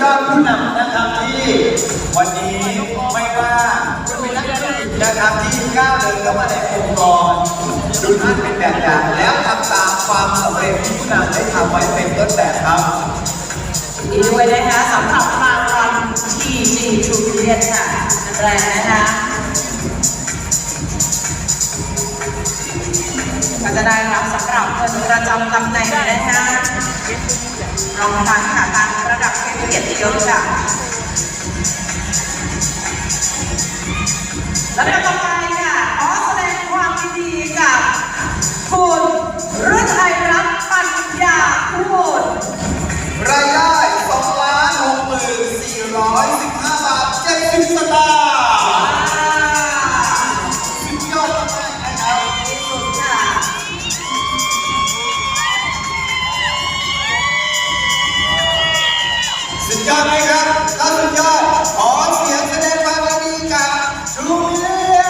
ยอดผู้นำนะครับที่วันนี้ไม่ว่าคุณเป็นนักธุรกิจนะครับที่ก้าวเดินเข้ามาในองค์กรดูท่านเป็นแบบอย่างแล้วทำตามความสำเร็จที่ผู้นำได้ทำไว้เป็นต้นแบบครับอีกด้วยนะคะสำหรับรางวัล TG True Brilliant ค่ะแรกนะคะก็จะได้รับสำหรับเงินประจำตำแหน่งนะคะ รองทานค่ะตามระดับเกียรติยศค่ะแล้วต่อไป ยอดไหมครับถ้าสุดยอดขอเสียงแสดงความยินดีกับจูเลีย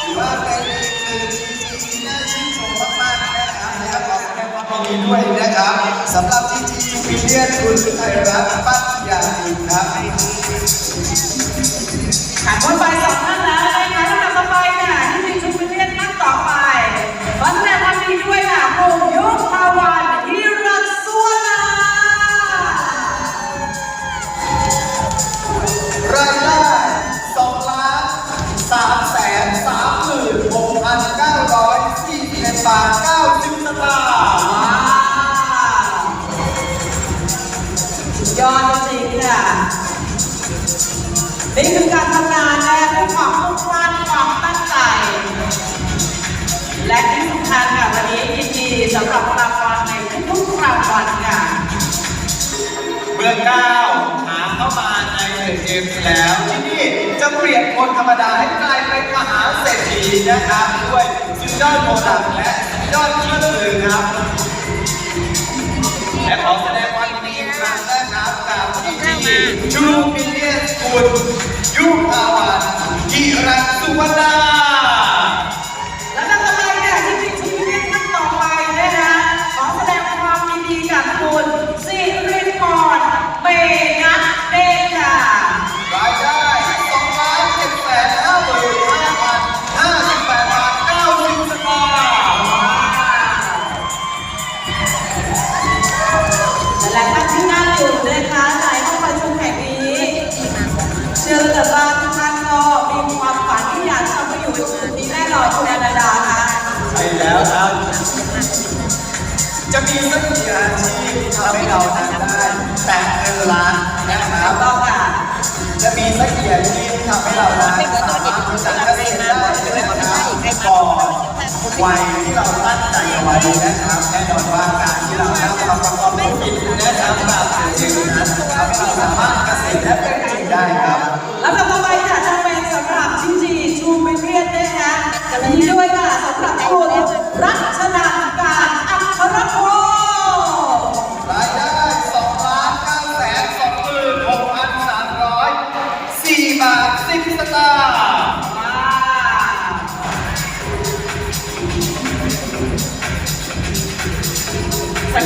ถือว่าเป็นอีกหนึ่งทีที่น่าชื่นชมมากๆนะครับและขอแสดงความยินดีด้วยนะครับสำหรับทีทีจูเลียคุณไทยรัฐปัญญาอินครับค่ะคนไปสองท่านแล้ว บาท90สตางค์ว้าวสุดยอดจริงๆค่ะนี่คือการทำงานและด้วยความมุ่งมั่นความตั้งใจ และที่สำคัญค่ะวันนี้ยินดีสำหรับรางวัลในทุกๆรางวัลค่ะเมื่อก้าวขาเข้ามาในเดอะเกมส์แล้วที่นี่จะเปลี่ยนคนธรรมดาให้กลายเป็นมหาเศรษฐีนะครับด้วย ยอดโปรดักต์และยอดเครื่องมือครับ และขอแสดงความยินดีอีกครั้งนะครับกับที่ทีชูมิเนียนคุณยุภาวันกิรันสุวรรณา จะมีสักกี่อาชีพที่ทำให้เรานั้นได้แตะเงินล้านนะครับต้องค่ะจะมีสักกี่อาชีพที่ทำให้เรานั้นสามารถจัดเกษตรได้นะครับก่อนวัยที่เราตั้งใจเอาไว้นะครับแน่นอนว่าการที่เราทำความประกอบธุรกิจนะครับแบบจริงๆนั้นทำให้เราสามารถเกษตรและเป็นจริงได้ครับ แล้วต่อไปค่ะจะเป็นสำหรับชินจีชูไมิเรียนนะคะยินดีด้วยค่ะสำหรับคุณ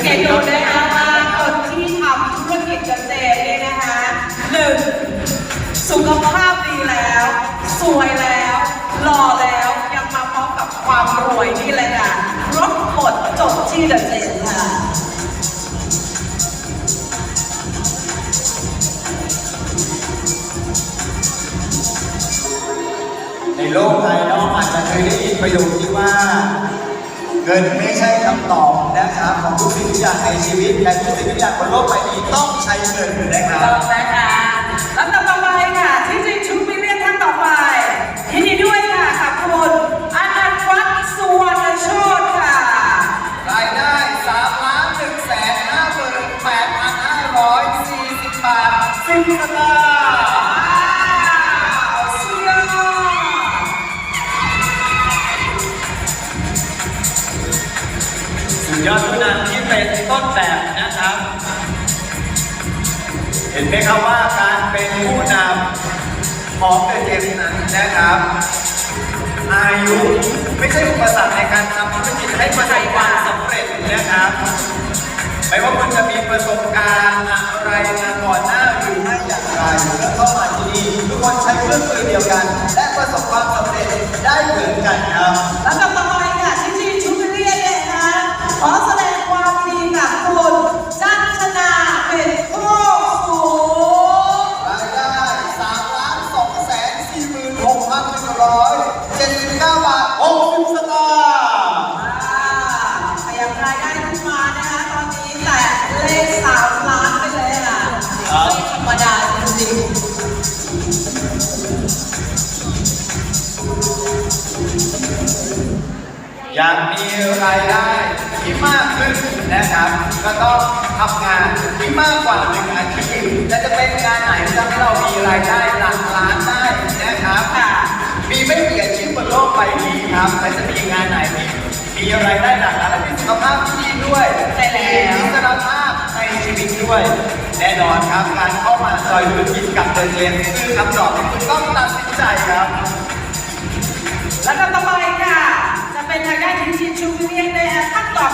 เกตดูนะคะว่าคนที่ทำธุรกิจเกษตรเนี่ยนะคะหนึ่งสุขภาพดีแล้ว สวยแล้วหล่อแล้วยังมาพร้อมกับความรวยนี่เลยค่ะรบหมดจบที่เดอะเจนค่ะในโลกภายนอกอาจจะเคยได้ยินประโยคที่ว่า เงินไม่ใช่คำตอบนะครับของทุกสิ่งทุกอย่างในชีวิตและทุกสิ่งทุกอย่างบนโลกใบนี้ต้องใช้เงินนะครับ ต้องนะคะลำดับต่อไปค่ะ ที่จริงชูมิเลียนท่านต่อไปยินดีด้วยค่ะกับคุณอนันต์วัฒน์สุวรรณโชตค่ะ รายได้3ล้าน1แสน5หมื่น8พัน540บาท10สตางค์ เห็นไหมครับว่าการเป็นผู้นำของเดอะเกมนั้นนะครับ อายุไม่ใช่อุปสรรคในการทำธุรกิจให้ประสบความสำเร็จนะครับไม่ว่าคุณจะมีประสบการณ์อะไรมาก่อนหน้าหรือไม่อย่างไรแล้วเข้ามาที่นี่ทุกคนใช้เครื่องมือเดียวกัน และประสบความสำเร็จได้เหมือนกันครับ 179 บาท 60 สตางค์อ่าขยับรายได้ขึ้นมานะคะตอนนี้แต่เลขสามล้านไปเลยอะไม่ธรรมดาจริงๆอยากมีรายได้ที่มากขึ้นนะครับ ก็ต้องทำงานที่มากกว่าหนึ่งอาชีพและจะเป็นงานไหนที่ทำให้เรามีรายได้หลักล้านได้นะครับค่ะีไม่เปลี่ยนชีพบนโลกใบนี้ครับแต่จะมีงานไหนที่มีอะไรได้หลักล้านและมีสุขภาพที่ดีด้วยใช่แล้ว มีอิสรภาพในชีวิตด้วย แน่นอนครับการเข้ามาจอยธุรกิจกับเดินเรียนคือคำตอบที่คุณต้องตัดสินใจครับ แล้วก็ต่อไปค่ะ จะเป็นทางด้านชิชิชูเปเรียนในขั้นตอนดีกับ